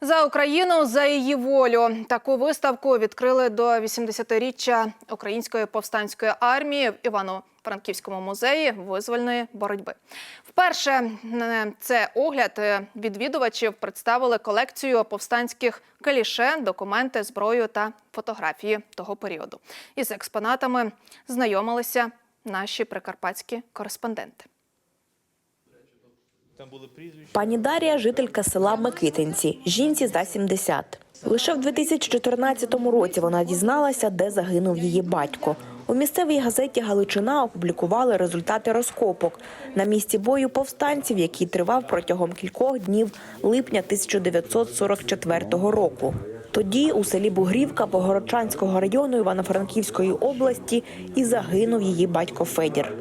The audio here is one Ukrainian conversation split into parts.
За Україну за її волю таку виставку відкрили до 80-річчя Української повстанської армії в Івано-Франківському музеї визвольної боротьби. Вперше це огляд відвідувачів представили колекцію повстанських каліше, документи, зброю та фотографії того періоду. Із експонатами знайомилися наші прикарпатські кореспонденти. Пані Дарія – жителька села Микитинці, жінці за 70. Лише в 2014 році вона дізналася, де загинув її батько. У місцевій газеті «Галичина» опублікували результати розкопок на місці бою повстанців, який тривав протягом кількох днів липня 1944 року. Тоді у селі Бугрівка Богородчанського району Івано-Франківської області і загинув її батько Федір.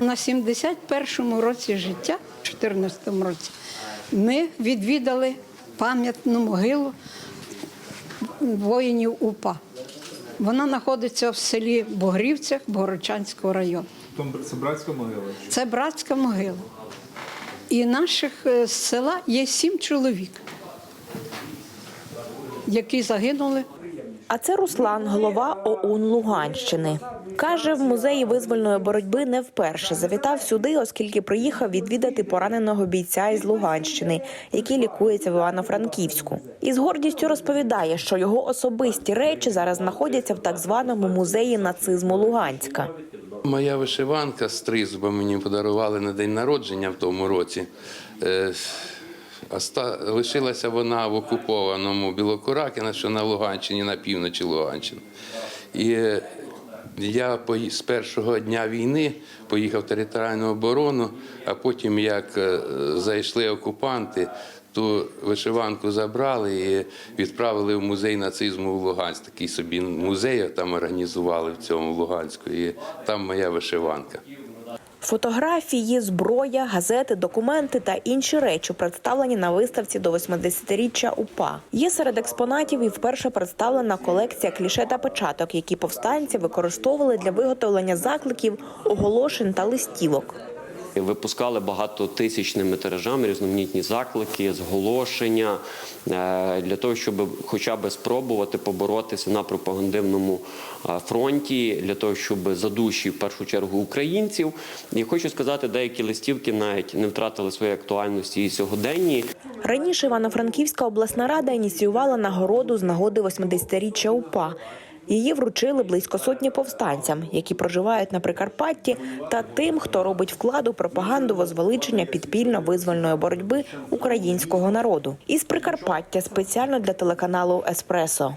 На 71-му році життя, в 14-му році, ми відвідали пам'ятну могилу воїнів УПА. Вона знаходиться в селі Богрівцях Богородчанського району. Це братська могила. Це братська могила. І наших е, з села є сім чоловік, які загинули А це Руслан, голова ОУН Луганщини. Каже, в музеї визвольної боротьби не вперше завітав сюди, оскільки приїхав відвідати пораненого бійця із Луганщини, який лікується в Івано-Франківську. І з гордістю розповідає, що його особисті речі зараз знаходяться в так званому музеї нацизму Луганська. Моя вишиванка з мені подарували на день народження в тому році. Е, оста- Лишилася вона в окупованому Білокуракіна, що на Луганщині, на півночі Луганщини. І е, я з першого дня війни поїхав в територіальну оборону, а потім, як е, зайшли окупанти, ту вишиванку забрали і відправили в музей нацизму в Луганськ. Такий собі музей там організували в цьому Луганську. І там моя вишиванка. Фотографії, зброя, газети, документи та інші речі представлені на виставці до 80-річчя УПА. Є серед експонатів і вперше представлена колекція кліше та печаток, які повстанці використовували для виготовлення закликів, оголошень та листівок. Випускали багатотисячними тиражами різноманітні заклики, зголошення е, для того, щоб хоча б спробувати поборотися на пропагандивному е, фронті, для того, щоб за душі в першу чергу українців. І хочу сказати, деякі листівки навіть не втратили своєї актуальності і сьогоденні. Раніше Івано-Франківська обласна рада ініціювала нагороду з нагоди 80-річчя УПА. Її вручили близько сотні повстанцям, які проживають на Прикарпатті, та тим, хто робить вклад у пропаганду возвеличення підпільно-визвольної боротьби українського народу. Із Прикарпаття спеціально для телеканалу Еспресо.